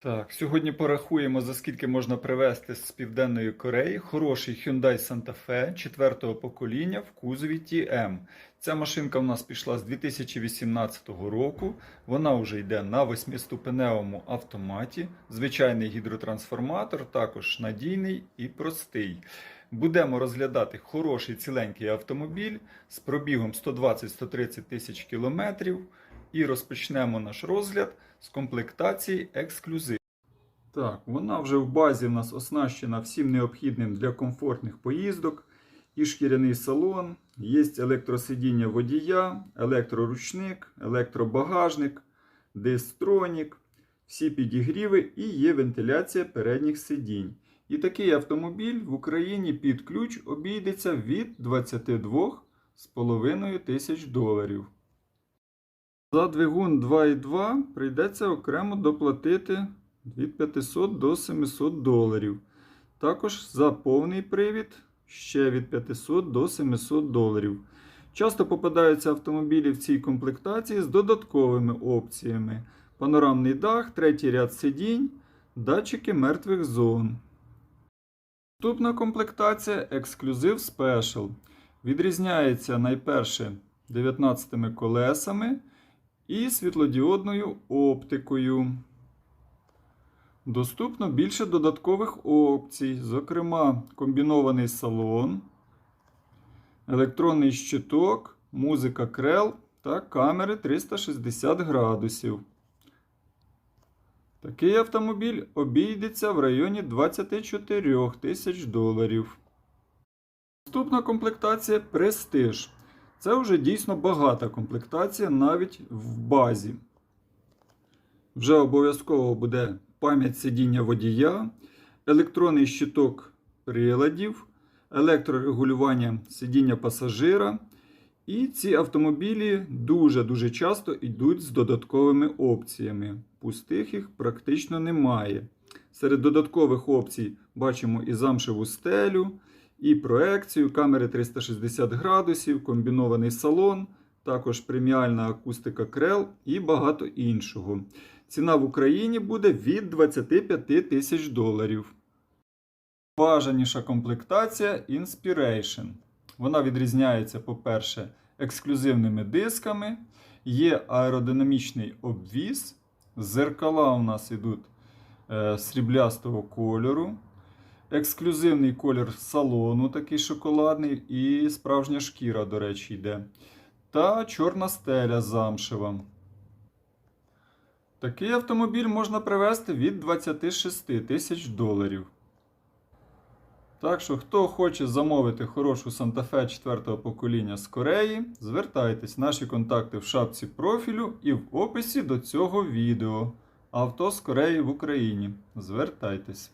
Так, сьогодні порахуємо, за скільки можна привезти з Південної Кореї хороший Hyundai Santa Fe 4-го покоління в кузові TM. Ця машинка в нас пішла з 2018 року. Вона вже йде на восьмиступеневому автоматі. Звичайний гідротрансформатор, також надійний і простий. Будемо розглядати хороший ціленький автомобіль з пробігом 120-130 тисяч кілометрів. І розпочнемо наш розгляд з комплектації ексклюзив. Так, вона вже в базі в нас оснащена всім необхідним для комфортних поїздок. І шкіряний салон, є електросидіння водія, електроручник, електробагажник, дистронік, всі підігріви і є вентиляція передніх сидінь. І такий автомобіль в Україні під ключ обійдеться від 22,5 тисяч доларів. За двигун 2.2 прийдеться окремо доплатити від 500 до 700 доларів. Також за повний привід ще від 500 до 700 доларів. Часто попадаються автомобілі в цій комплектації з додатковими опціями: панорамний дах, третій ряд сидінь, датчики мертвих зон. Наступна комплектація Exclusive Special. Відрізняється найперше 19 колесами і світлодіодною оптикою. Доступно більше додаткових опцій, зокрема, комбінований салон, електронний щиток, музика крел та камери 360 градусів. Такий автомобіль обійдеться в районі 24 тисяч доларів. Наступна комплектація Prestige. Це вже дійсно багата комплектація навіть в базі. Вже обов'язково буде пам'ять сидіння водія, електронний щиток приладів, електрорегулювання сидіння пасажира. І ці автомобілі дуже-дуже часто йдуть з додатковими опціями. Пустих їх практично немає. Серед додаткових опцій бачимо і замшеву стелю, і проекцію, камери 360 градусів, комбінований салон, також преміальна акустика крел і багато іншого. Ціна в Україні буде від 25 тисяч доларів. Бажаніша комплектація Inspiration. Вона відрізняється, по-перше, ексклюзивними дисками, є аеродинамічний обвіз, зеркала у нас йдуть е, сріблястого кольору. Ексклюзивний колір салону, такий шоколадний, і справжня шкіра, до речі, йде. Та чорна стеля замшева. Такий автомобіль можна привезти від 26 тисяч доларів. Так що, хто хоче замовити хорошу Santa Fe 4 покоління з Кореї, звертайтесь, наші контакти в шапці профілю і в описі до цього відео. Авто з Кореї в Україні. Звертайтесь.